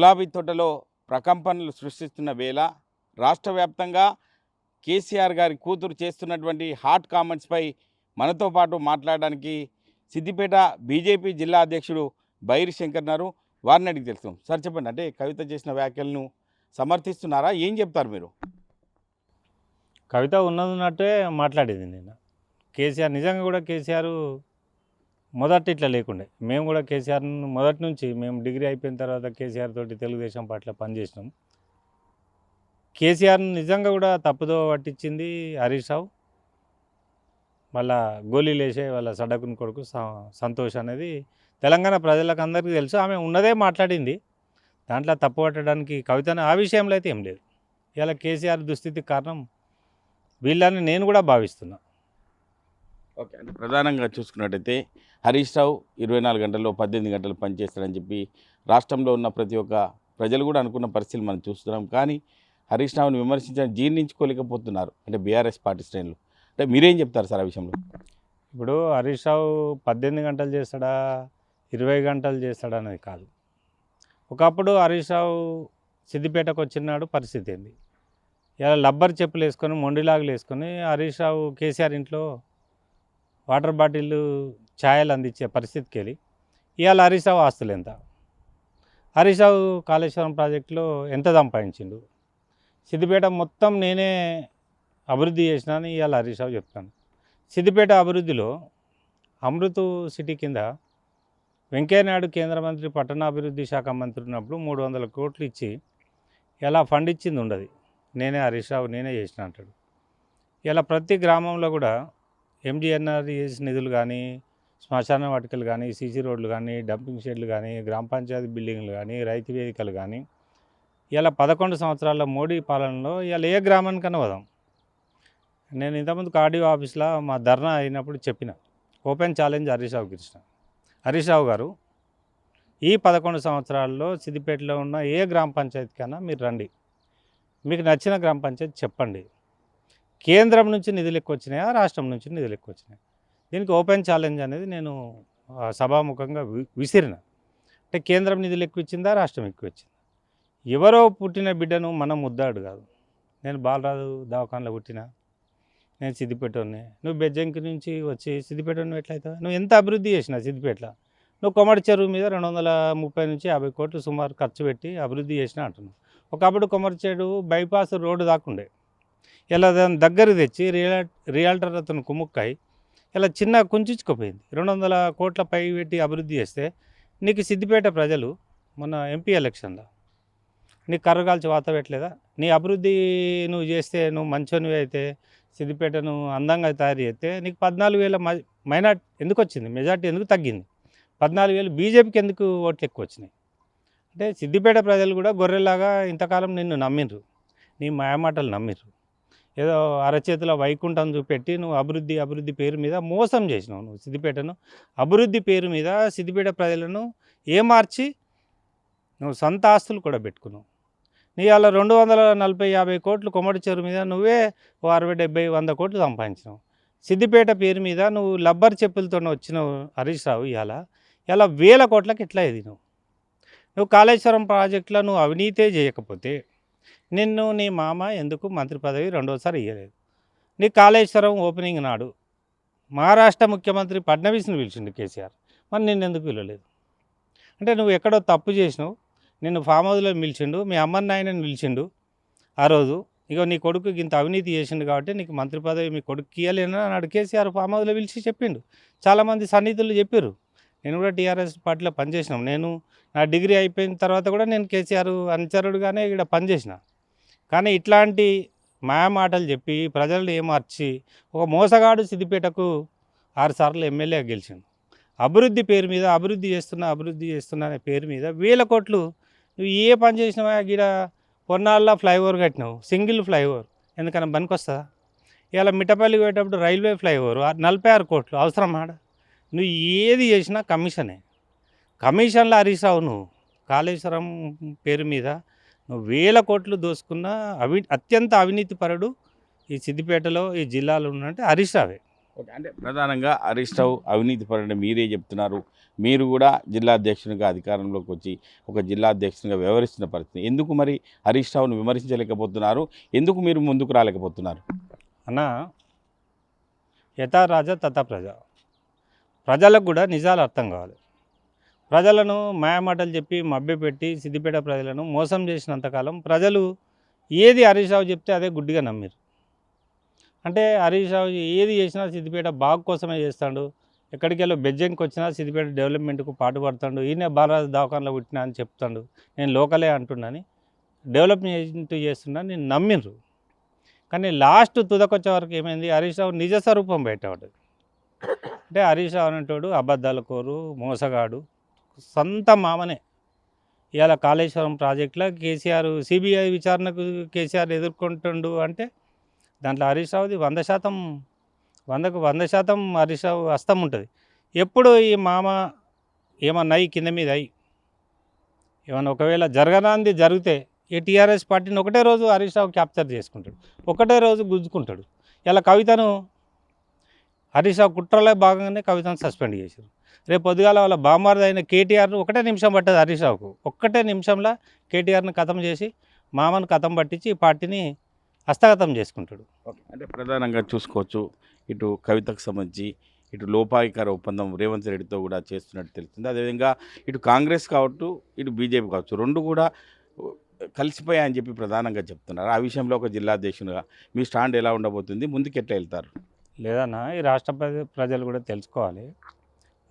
గులాబీ తోటలో ప్రకంపనలు సృష్టిస్తున్న వేళ రాష్ట్ర వ్యాప్తంగా కేసీఆర్ గారి కూతురు చేస్తున్నటువంటి హాట్ కామెంట్స్పై మనతో పాటు మాట్లాడడానికి సిద్దిపేట బీజేపీ జిల్లా అధ్యక్షుడు బైరి శంకర్ నారు వారిని అడిగి తెలుసు సార్ చెప్పండి అంటే కవిత చేసిన వ్యాఖ్యలను సమర్థిస్తున్నారా? ఏం చెప్తారు మీరు? కవిత ఉన్నది ఉన్నట్టే మాట్లాడేది నేను. కేసీఆర్ నిజంగా కూడా కేసీఆర్ మొదట ఇట్లా లేకుండే. మేము కూడా కేసీఆర్ మొదటి నుంచి మేము డిగ్రీ అయిపోయిన తర్వాత కేసీఆర్ తోటి తెలుగుదేశం పార్టీలో పనిచేసినాం. కేసీఆర్ నిజంగా కూడా తప్పుదో పట్టించింది హరీష్ రావు. వాళ్ళ గోళీలు వేసే వాళ్ళ సడకుని కొడుకు స- సంతోష్ అనేది తెలంగాణ ప్రజలకు అందరికీ తెలుసు. ఆమె ఉన్నదే మాట్లాడింది. దాంట్లో తప్పు పట్టడానికి కవితను ఆ విషయంలో అయితే ఏం లేదు. ఇలా కేసీఆర్ దుస్థితికి కారణం వీళ్ళని నేను కూడా భావిస్తున్నాను ఓకే అంటే ప్రధానంగా చూసుకున్నట్టయితే హరీష్ రావు ఇరవై నాలుగు గంటల్లో పద్దెనిమిది గంటలు పనిచేస్తాడని చెప్పి రాష్ట్రంలో ఉన్న ప్రతి ఒక్క ప్రజలు కూడా అనుకున్న పరిస్థితులు మనం చూస్తున్నాం. కానీ హరీష్ రావుని విమర్శించడం జీర్ణించుకోలేకపోతున్నారు. అంటే బీఆర్ఎస్ పార్టీ శ్రేణులు. అంటే మీరేం చెప్తారు సార్ ఆ విషయంలో? ఇప్పుడు హరీష్ రావు పద్దెనిమిది గంటలు చేస్తాడా? ఇరవై గంటలు చేస్తాడా అనేది కాదు. ఒకప్పుడు హరీష్ రావు సిద్దిపేటకు వచ్చినాడు పరిస్థితి ఏంది? ఇలా లబ్బర్ చెప్పులు వేసుకొని మొండిలాగులు వేసుకొని హరీష్ రావు కేసీఆర్ ఇంట్లో వాటర్ బాటిల్ ఛాయలు అందించే పరిస్థితికి వెళ్ళి ఇవాళ హరీష్ ఆస్తులు ఎంత? హరీష్ కాళేశ్వరం ప్రాజెక్టులో ఎంత సంపాదించిండు? సిద్దిపేట మొత్తం నేనే అభివృద్ధి చేసినా అని ఇవాళ హరీష్ చెప్తాను. సిద్దిపేట అభివృద్ధిలో అమృత్ సిటీ కింద వెంకయ్యనాయుడు కేంద్ర మంత్రి పట్టణాభివృద్ధి శాఖ మంత్రి ఉన్నప్పుడు మూడు వందల కోట్లు ఇచ్చి ఇలా ఫండ్ ఇచ్చింది ఉండదు. నేనే హరీష్ రావు నేనే చేసిన అంటాడు. ఇలా ప్రతి గ్రామంలో కూడా ఎంజీఎన్ఆర్ఈఎస్ నిధులు కానీ శ్మశాన వాటికలు కానీ సీసీ రోడ్లు కానీ డంపింగ్ షెడ్లు కానీ గ్రామ పంచాయతీ బిల్డింగ్లు కానీ రైతు వేదికలు కానీ ఇలా పదకొండు సంవత్సరాల మోడీ పాలనలో ఇలా ఏ గ్రామానికి వదాం నేను ఇంతకుముందు కార్డియో ఆఫీస్లో మా ధర్నా అయినప్పుడు చెప్పిన. Open challenge Harish Krishna. Harish garu ఈ పదకొండు సంవత్సరాల్లో సిద్దిపేటలో ఉన్న ఏ గ్రామ పంచాయతీకైనా మీరు రండి. మీకు నచ్చిన గ్రామ పంచాయతీ చెప్పండి. కేంద్రం నుంచి నిధులు ఎక్కువ వచ్చినాయా రాష్ట్రం నుంచి నిధులు ఎక్కువ వచ్చినాయి దీనికి ఓపెన్ ఛాలెంజ్ అనేది నేను సభాముఖంగా విసిరిన. అంటే కేంద్రం నిధులు ఎక్కువ ఇచ్చిందా రాష్ట్రం ఎక్కువ ఇచ్చిందా ఎవరో పుట్టిన బిడ్డను మనం ముద్దాడు కాదు. నేను బాలరాజు దవాఖానలో పుట్టిన? నేను సిద్దిపేటని నువ్వు బెజ్జంకి నుంచి వచ్చి సిద్దిపేటను ఎట్లయితావు? నువ్వు ఎంత అభివృద్ధి చేసినా సిద్దిపేటలో? నువ్వు కొమ్మడి చెరువు మీద రెండు వందల ముప్పై నుంచి యాభై కోట్లు సుమారు ఖర్చు పెట్టి అభివృద్ధి చేసినా అంటున్నావు. ఒకప్పుడు కొమ్మరి చెరువు బైపాస్ రోడ్డు దాకుండే ఇలా దాని దగ్గర తెచ్చి రియల్ రియాల్టర్ అతను కుమ్ముక్కాయి ఇలా చిన్న కుంచుకుపోయింది రెండు వందల కోట్ల పై పెట్టి అభివృద్ధి చేస్తే నీకు సిద్దిపేట ప్రజలు మొన్న ఎంపీ ఎలక్షన్లో నీకు కర్రగాల్చి వాత పెట్టలేదా? నీ అభివృద్ధి నువ్వు చేస్తే నువ్వు మంచోనివి అయితే సిద్దిపేటను అందంగా తయారు చేస్తే నీకు పద్నాలుగు వేల మైనార్టీ ఎందుకు వచ్చింది మెజార్టీ ఎందుకు తగ్గింది? పద్నాలుగు వేలు బీజేపీకి ఎందుకు ఓట్లు ఎక్కువ వచ్చినాయి అంటే సిద్దిపేట ప్రజలు కూడా గొర్రెలాగా ఇంతకాలం నిన్ను నమ్మిండ్రు. నీ మాయమాటలు నమ్మిర్రు ఏదో అరచేతిలో వైకుంఠం చూపెట్టి నువ్వు అభివృద్ధి అభివృద్ధి పేరు మీద మోసం చేసినావు నువ్వు సిద్దిపేటను. అభివృద్ధి పేరు మీద సిద్దిపేట ప్రజలను ఏమార్చి నువ్వు సొంత ఆస్తులు కూడా పెట్టుకున్నావు. నీ అలా రెండు వందల నలభై యాభై కోట్లు కొమ్మడి చెరువు మీద నువ్వే ఓ అరవై డెబ్బై వంద కోట్లు సంపాదించినావు. సిద్దిపేట పేరు మీద నువ్వు లబ్బర్ చెప్పులతో వచ్చిన హరీష్ రావు ఇవాళ ఇలా వేల కోట్లకి ఎట్లా ఇది నువ్వు నువ్వు కాళేశ్వరం ప్రాజెక్టులో నువ్వు అవినీతే చేయకపోతే నిన్ను నీ మామ ఎందుకు మంత్రి పదవి రెండోసారి ఇవ్వలేదు నీ కాళేశ్వరం ఓపెనింగ్ నాడు మహారాష్ట్ర ముఖ్యమంత్రి ఫడ్నవీస్ని పిలిచిండు కేసీఆర్. మరి నిన్ను ఎందుకు పిలవలేదు? అంటే నువ్వు ఎక్కడో తప్పు చేసినావు. నిన్ను ఫామ్ హౌస్లో పిలిచిండు మీ అమ్మని నాయనని పిలిచిండు. ఆ రోజు ఇక నీ కొడుకు ఇంత అవినీతి చేసిండు కాబట్టి నీకు మంత్రి పదవి మీ కొడుకు ఇయ్యలేను అన్నాడు కేసీఆర్ ఫామ్ హౌస్లో పిలిచి చెప్పిండు. చాలామంది సన్నిహితులు చెప్పారు నేను కూడా టీఆర్ఎస్ పార్టీలో పనిచేసినాం. నేను నా డిగ్రీ అయిపోయిన తర్వాత కూడా నేను కేసీఆర్ అనుచరుడుగానే ఇక్కడ పనిచేసిన. కానీ ఇట్లాంటి మాయమాటలు చెప్పి ప్రజలను ఏమార్చి ఒక మోసగాడు సిద్దిపేటకు ఆరుసార్లు ఎమ్మెల్యే గెలిచిండు. అభివృద్ధి పేరు మీద అభివృద్ధి చేస్తున్నా అభివృద్ధి చేస్తున్నా అనే పేరు మీద వేల కోట్లు నువ్వు ఏ పని చేసినావా గీడ పొన్నాళ్ళ ఫ్లైఓవర్ కట్టినావు? సింగిల్ ఫ్లైఓవర్ ఎందుకన్నా పనికొస్తుందా ఇలా మిఠపల్లి పోయేటప్పుడు రైల్వే ఫ్లైఓవర్ నలభై ఆరు కోట్లు అవసరం ఆడ. నువ్వు ఏది చేసినా కమిషనే. కమిషన్లో హరీసావు నువ్వు. కాళేశ్వరం పేరు మీద వేల కోట్లు దోసుకున్న అవి అత్యంత అవినీతి పరుడు ఈ సిద్దిపేటలో ఈ జిల్లాలో ఉన్నట్టు హరీష్ రావే. ఓకే, అంటే ప్రధానంగా హరీష్ రావు అవినీతి పరుడని మీరే చెప్తున్నారు. మీరు కూడా జిల్లా అధ్యక్షునిగా అధికారంలోకి వచ్చి ఒక జిల్లా అధ్యక్షునిగా వ్యవహరిస్తున్న పరిస్థితి. ఎందుకు మరి హరీష్ రావును విమర్శించలేకపోతున్నారు? ఎందుకు మీరు ముందుకు రాలేకపోతున్నారు? అన్న యథా రాజా తథా ప్రజ. ప్రజలకు కూడా నిజాలు అర్థం కావాలి. ప్రజలను మాయమాటలు చెప్పి మభ్యపెట్టి సిద్దిపేట ప్రజలను మోసం చేసినంతకాలం ప్రజలు ఏది హరీష్ రావు చెప్తే అదే గుడ్డిగా నమ్మిరు. అంటే హరీష్ రావు ఏది చేసినా సిద్దిపేట బాగు కోసమే చేస్తాడు. ఎక్కడికి వెళ్ళి బెజ్జంకి వచ్చినా సిద్దిపేట డెవలప్మెంట్కు పాటుపడతాడు ఈయనే బాలరాజు దవాఖానలో పుట్టినా అని చెప్తాడు. నేను లోకలే అంటున్నాను డెవలప్మెంట్ చేస్తున్నా నేను నమ్మిండ్రు కానీ లాస్ట్ తుదకొచ్చే వరకు ఏమైంది? హరీష్ రావు నిజ స్వరూపం బయటపడ్డది అంటే హరీష్ రావు అనేటోడు అబద్ధాల కోరు మోసగాడు. సొంత మామనే. ఇవాళ కాళేశ్వరం ప్రాజెక్టులో కేసీఆర్ సిబిఐ విచారణకు కేసీఆర్ ఎదుర్కొంటుండు అంటే దాంట్లో హరీష్ రావుది వంద శాతం వందకు వంద శాతం హరీష్ రావు హస్తం ఉంటుంది. ఎప్పుడు ఈ మామ ఏమన్నా అయ్యి కింద మీద అయ్యి ఏమన్నా ఒకవేళ జరగరాంది జరిగితే ఈ టీఆర్ఎస్ పార్టీని ఒకటే రోజు హరీష్ రావు క్యాప్చర్ చేసుకుంటాడు. ఒకటే రోజు గుంజుకుంటాడు. ఇలా కవితను హరీష్ రావు కుట్రలో భాగంగానే కవితను సస్పెండ్ చేశారు. రేపు పొద్దుగాల వాళ్ళ బామ్మారిది అయిన కేటీఆర్ను ఒకటే నిమిషం పట్టదు హరీష్ రావుకు. ఒక్కటే నిమిషంలో కేటీఆర్ని కథం చేసి మామను కథం పట్టించి పార్టీని హస్తగతం చేసుకుంటాడు. అంటే ప్రధానంగా చూసుకోవచ్చు ఇటు కవితకు సంబంధించి ఇటు లోపాయికార ఒప్పందం రేవంత్ రెడ్డితో కూడా చేస్తున్నట్టు తెలుస్తుంది. అదేవిధంగా ఇటు కాంగ్రెస్ కావచ్చు ఇటు బీజేపీ కావచ్చు రెండు కూడా కలిసిపోయాయని చెప్పి ప్రధానంగా చెప్తున్నారు. ఆ విషయంలో ఒక జిల్లా అధ్యక్షునిగా మీ స్టాండ్ ఎలా ఉండబోతుంది? ముందుకు ఎట్లా వెళ్తారు? లేదన్నా ఈ రాష్ట్ర ప్రజ- ప్రజలు కూడా తెలుసుకోవాలి.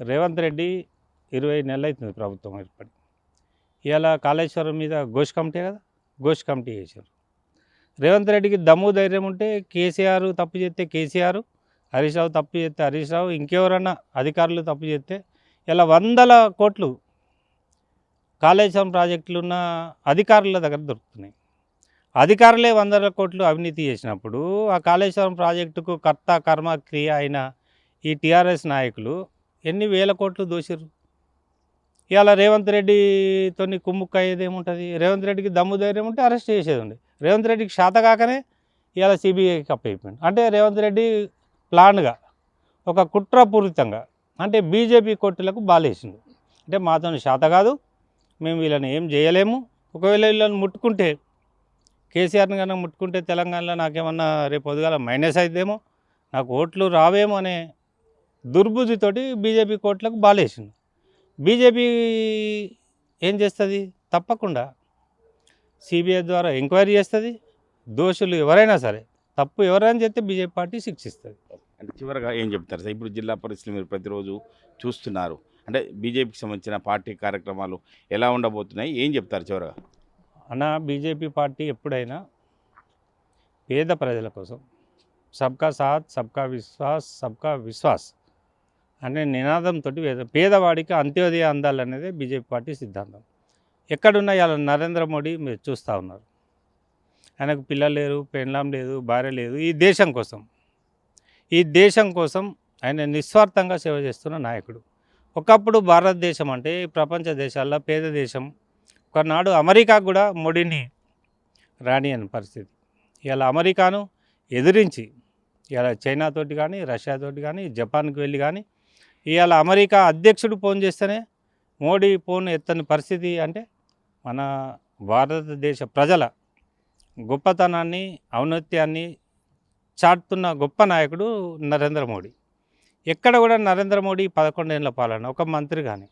రేవంత్ రెడ్డి ఇరవై నెలలు అవుతుంది ప్రభుత్వం ఏర్పడి. ఇలా కాళేశ్వరం మీద ఘోష్ కమిటీ కదా? ఘోష్ కమిటీ చేశారు. రేవంత్ రెడ్డికి దమ్ము ధైర్యం ఉంటే కేసీఆర్ తప్పు చేస్తే కేసీఆర్ హరీష్ రావు తప్పు చేస్తే హరీష్ రావు ఇంకెవరన్నా అధికారులు తప్పు చేస్తే ఇలా వందల కోట్లు కాళేశ్వరం ప్రాజెక్టులు ఉన్న అధికారుల దగ్గర దొరుకుతున్నాయి. అధికారులే వందల కోట్లు అవినీతి చేసినప్పుడు ఆ కాళేశ్వరం ప్రాజెక్టుకు కర్త కర్మ క్రియ అయిన ఈ టీఆర్ఎస్ నాయకులు ఎన్ని వేల కోట్లు దోసిర్రు? ఇవాళ రేవంత్ రెడ్డితో కుమ్ముక్క అయ్యేది ఏముంటుంది రేవంత్ రెడ్డికి దమ్ము ధైర్యం ఉంటే అరెస్ట్ చేసేది ఉండే రేవంత్ రెడ్డికి శాత కాకనే ఇవాళ సిబిఐకి అప్పయిపోయింది అంటే రేవంత్ రెడ్డి ప్లాన్గా ఒక కుట్రపూరితంగా అంటే బీజేపీ కోర్టులకు బాలేసిండు. అంటే మాతో శాత కాదు మేము వీళ్ళని ఏం చేయలేము. ఒకవేళ వీళ్ళని ముట్టుకుంటే కేసీఆర్ని కనుక ముట్టుకుంటే తెలంగాణలో నాకేమన్నా రేపు పొద్దుగాల మైనస్ అయితేమో నాకు ఓట్లు రావేమో అనే దుర్బుద్ధితోటి బీజేపీ కోట్లకు బాలేసింది బీజేపీ ఏం చేస్తుంది? తప్పకుండా సిబిఐ ద్వారా ఎంక్వైరీ చేస్తుంది. దోషులు ఎవరైనా సరే తప్పు ఎవరైనా చేస్తే బీజేపీ పార్టీ శిక్షిస్తుంది. అంటే చివరగా ఏం చెప్తారు సార్? ఇప్పుడు జిల్లా పరిస్థితులు మీరు ప్రతిరోజు చూస్తున్నారు. అంటే బీజేపీకి సంబంధించిన పార్టీ కార్యక్రమాలు ఎలా ఉండబోతున్నాయి? ఏం చెప్తారు చివరగా? అన్న బీజేపీ పార్టీ ఎప్పుడైనా పేద ప్రజల కోసం సబ్కా సాత్ సబ్కా విశ్వాస్ సబ్కా విశ్వాస్ అనే నినాదంతో పేదవాడికి అంత్యోదయ అందాలనేదే బీజేపీ పార్టీ సిద్ధాంతం. ఎక్కడున్నా ఇవాళ నరేంద్ర మోడీ మీరు చూస్తూ ఉన్నారు. ఆయనకు పిల్లలు లేరు పెండ్లాం లేదు భార్య లేదు ఈ దేశం కోసం. ఈ దేశం కోసం ఆయన నిస్వార్థంగా సేవ చేస్తున్న నాయకుడు. ఒకప్పుడు భారతదేశం అంటే ప్రపంచ దేశాల్లో పేద దేశం. ఒకనాడు అమెరికా కూడా మోడీని రాణి అని పరిస్థితి. ఇలా అమెరికాను ఎదిరించి ఇలా చైనాతోటి కానీ రష్యాతోటి కానీ జపాన్కి వెళ్ళి కానీ ఇవాళ అమెరికా అధ్యక్షుడు ఫోన్ చేస్తేనే మోడీ ఫోన్ ఎత్తని పరిస్థితి అంటే మన భారతదేశ ప్రజల గొప్పతనాన్ని ఔన్నత్యాన్ని చాటుతున్న గొప్ప నాయకుడు నరేంద్ర మోడీ. ఎక్కడ కూడా నరేంద్ర మోడీ పదకొండేళ్ళ పాలన ఒక మంత్రి కానీ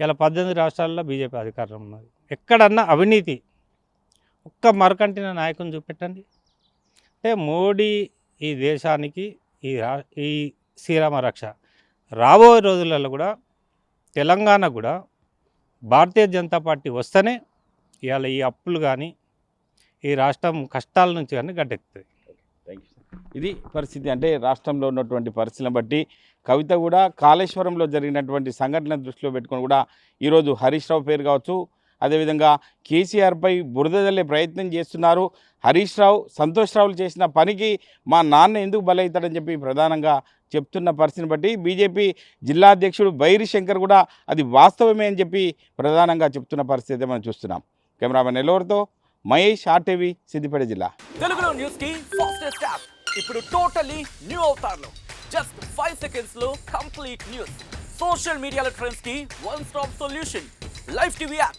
ఇలా పద్దెనిమిది రాష్ట్రాల్లో బీజేపీ అధికారం ఉన్నది. ఎక్కడన్నా అవినీతి ఒక్క మరకంటిన నాయకుని చూపెట్టండి. అంటే మోడీ ఈ దేశానికి ఈ రా ఈ శ్రీరామ రక్ష రాబోయే రోజులలో కూడా తెలంగాణ కూడా భారతీయ జనతా పార్టీ వస్తేనే ఇవాళ ఈ అప్పులు కానీ ఈ రాష్ట్రం కష్టాల నుంచి కానీ గడ్డెక్కుతుంది థ్యాంక్ యూ సార్ ఇది పరిస్థితి. అంటే రాష్ట్రంలో ఉన్నటువంటి పరిస్థితులను బట్టి కవిత కూడా కాళేశ్వరంలో జరిగినటువంటి సంఘటన దృష్టిలో పెట్టుకొని కూడా ఈరోజు హరీష్ రావు పేరు కావచ్చు అదేవిధంగా కేసీఆర్పై బురద జల్లే ప్రయత్నం చేస్తున్నారు. హరీష్ రావు సంతోష్ రావులు చేసిన పనికి మా నాన్న ఎందుకు బలవుతాడని చెప్పి ప్రధానంగా చెప్తున్న పరిస్థితిని బట్టి బీజేపీ జిల్లా అధ్యక్షుడు బైరి శంకర్ కూడా అది వాస్తవమే అని చెప్పి ప్రధానంగా చెప్తున్న పరిస్థితి మనం చూస్తున్నాం. కెమెరామెన్ ఎల్లవరితో మహేష్ ఆర్టీవీ సిద్దిపేట జిల్లా. తెలుగులో న్యూస్కి ఫాస్టెస్ట్ యాప్. ఇప్పుడు టోటలీ న్యూ అవుతారులో. జస్ట్ ఫైవ్ సెకండ్స్లో కంప్లీట్ న్యూస్. సోషల్ మీడియాలో ట్రెండ్స్కి one stop solution. Live TV app.